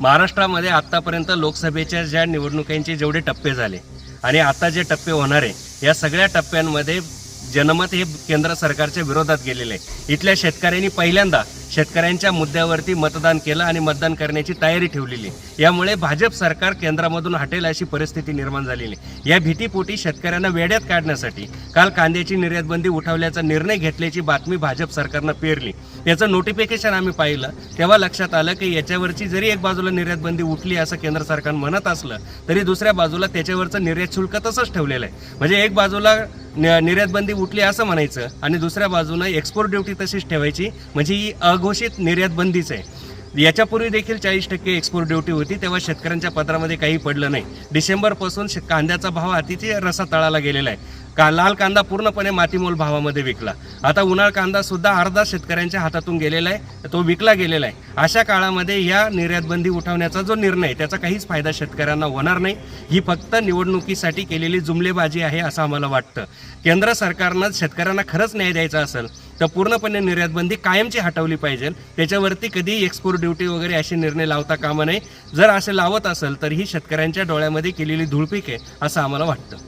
महाराष्ट्रामध्ये आत्तापर्यंत लोकसभेच्या ज्या निवडणुकांचे जेवढे टप्पे झाले आणि आता जे टप्पे होणार आहे या सगळ्या टप्प्यांमध्ये जनमत हे केंद्र सरकारच्या विरोधात गेलेले आहे. इथल्या शेतकऱ्यांनी पहिल्यांदा शेतकऱ्यांच्या मुद्द्यावरती मतदान केलं आणि मतदान करण्याची तयारी ठेवलेली यामुळे भाजप सरकार केंद्रामधून हटेल अशी परिस्थिती निर्माण झालेली या भीतीपोटी शेतकऱ्यांना वेड्यात काढण्यासाठी काल कांद्याची निर्यातबंदी उठवल्याचा निर्णय घेतल्याची बातमी भाजप सरकारनं पेरली. याचं नोटिफिकेशन आम्ही पाहिलं. तेव्हा लक्षात आलं की याच्यावरची जरी एक बाजूला निर्यातबंदी उठली असं केंद्र सरकार म्हणत असलं तरी दुसऱ्या बाजूला त्याच्यावरचं निर्यात शुल्क तसंच ठेवलेलं आहे. म्हणजे एक बाजूला निर्यातबंदी उठली असं म्हणायचं आणि दुसऱ्या बाजूनं एक्सपोर्ट ड्युटी तशीच ठेवायची म्हणजे ही अघोषित निर्यातबंदीच आहे. याच्यापूर्वी देखील चाळीस टक्के एक्सपोर्ट ड्युटी होती तेव्हा शेतकऱ्यांच्या पत्रामध्ये काही पडलं नाही. डिसेंबरपासून कांद्याचा भाव अतिशय रसा तळाला गेलेला आहे. का? लाल कांदा पूर्णपणे मातीमोल भावामध्ये विकला. आता उन्हाळ कांदा सुद्धा अर्धा शेतकऱ्यांच्या हातातून गेलेला आहे. तो विकला गेलेला आहे. अशा काळामध्ये या निर्यातबंदी उठवण्याचा जो निर्णय त्याचा काहीच फायदा शेतकऱ्यांना होणार नाही. ही फक्त निवडणुकीसाठी केलेली जुमलेबाजी आहे असं आम्हाला वाटतं. केंद्र सरकारनं शेतकऱ्यांना खरंच न्याय द्यायचा असेल तर पूर्णपणे निर्यातबंदी कायमची हटवली पाहिजे. त्याच्यावरती कधी एक्सपोर्ट ड्युटी वगैरे असे निर्णय लावता कामा नये. जर असे लावत असेल तर ही शेतकऱ्यांच्या डोळ्यामध्ये केलेली धुळपीक आहे असं आम्हाला वाटतं.